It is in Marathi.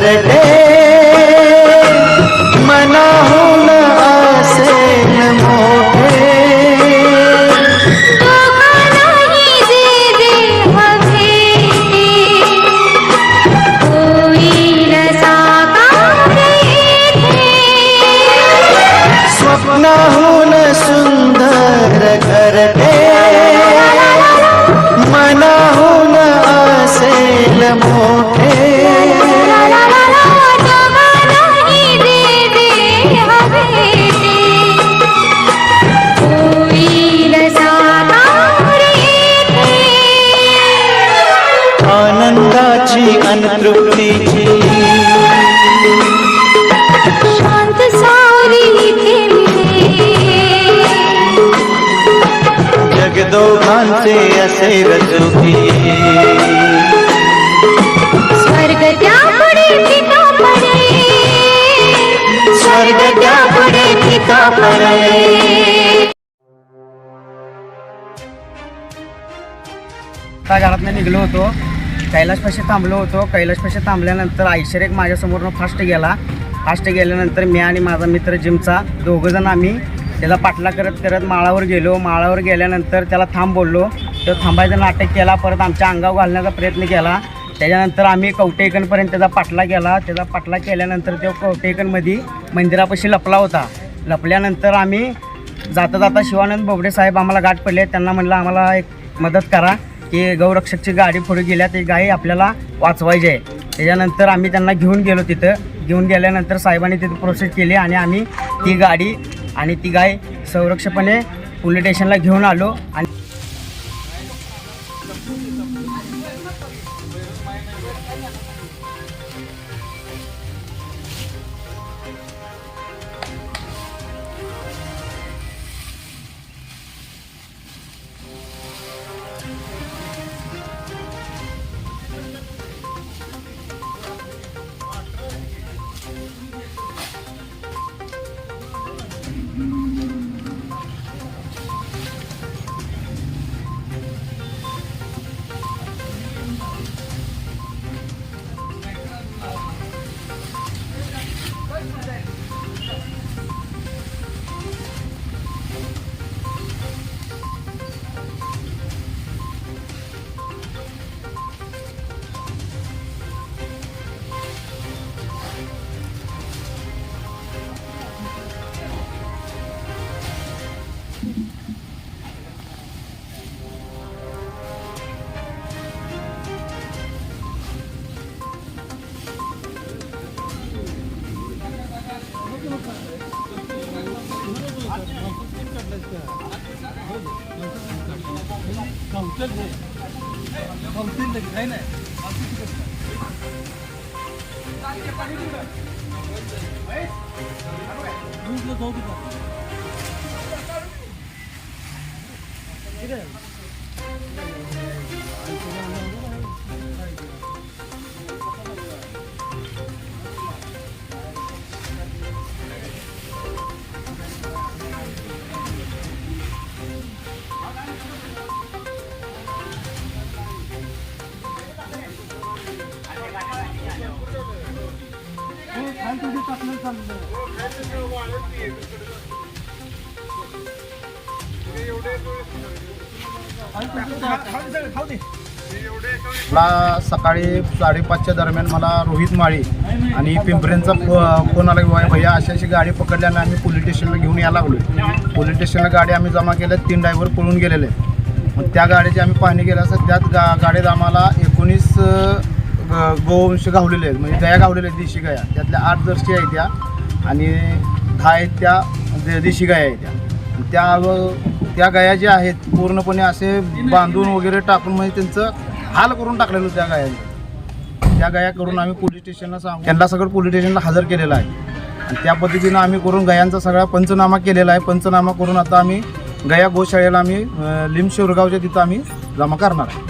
घरटे मनाहून असेल मोठे. स्वप्नहून सुंदर घरटे मनाहून जीवन त्रुटि जग दो भांसे ऐसे रजुगी स्वर्ग क्या पड़े पिता पड़े? स्वर्ग क्या पड़े पिता पड़े? राजत में निकलो तो। कैलाशपाशी थांबलो होतो. कैलाशपाशी थांबल्यानंतर आयशर एक माझ्यासमोरनं फास्ट गेला. फास्ट गेल्यानंतर मी आणि माझा मित्र जिमचा दोघंजण आम्ही त्याचा पाठला करत करत माळावर गेलो. माळावर गेल्यानंतर त्याला थांब बोललो. तो थांबायचं नाटक केला. परत आमच्या अंगावर घालण्याचा प्रयत्न केला. त्याच्यानंतर आम्ही कवटेकनपर्यंत त्याचा पाठला केला. त्याचा पाठला केल्यानंतर तो कवटेकनमध्ये मंदिरापाशी लपला होता. लपल्यानंतर आम्ही जाता जाता शिवानंद बोबडे साहेब आम्हाला गाठ पडले. त्यांना म्हणलं आम्हाला एक मदत करा. की गौरक्षकची गाडी पुढे गेल्या ते गाई आपल्याला वाचवायची आहे. त्याच्यानंतर आम्ही त्यांना घेऊन गेलो तिथं. घेऊन गेल्यानंतर साहेबांनी तिथं प्रोसेस केली आणि आम्ही ती गाडी आणि ती गाय संरक्षपणे पोलीस स्टेशनला घेऊन आलो आणि जाऊ दे मला सकाळी साडेपाचच्या दरम्यान मला रोहित माळी आणि पिंपऱ्यांचा फोन आला की भैया अशी अशी गाडी पकडल्यानं आम्ही पोलीस स्टेशनला घेऊन यायला लागलो पोलीस स्टेशनला गाडी आम्ही जमा केल्या तीन ड्रायव्हर पळून गेलेले. मग त्या गाडीची आम्ही पाहणी केली असं त्यात गा गाडीत आम्हाला एकोणीस गोवंश गावलेले आहेत. म्हणजे गया गावलेल्या आहेत देशी गाया. त्यातल्या आठ जर्सी आहेत त्या. आणि दहा आहेत त्या दे- देशी गाया आहेत त्या. त्या गया त्या गाया ज्या आहेत पूर्णपणे असे बांधून वगैरे टाकून म्हणजे त्यांचं हाल करून टाकलेलं त्या गायांचं. त्या गाया करून आम्ही पोलीस स्टेशनला सांग त्यांना सगळं पोलीस स्टेशनला हजर केलेलं आहे. आणि त्या पद्धतीनं आम्ही करून गयांचा सगळा पंचनामा केलेला आहे. पंचनामा करून आता आम्ही गया गोशाळेला आम्ही अं, लिम शिरगावच्या तिथं आम्ही जमा करणार आहे.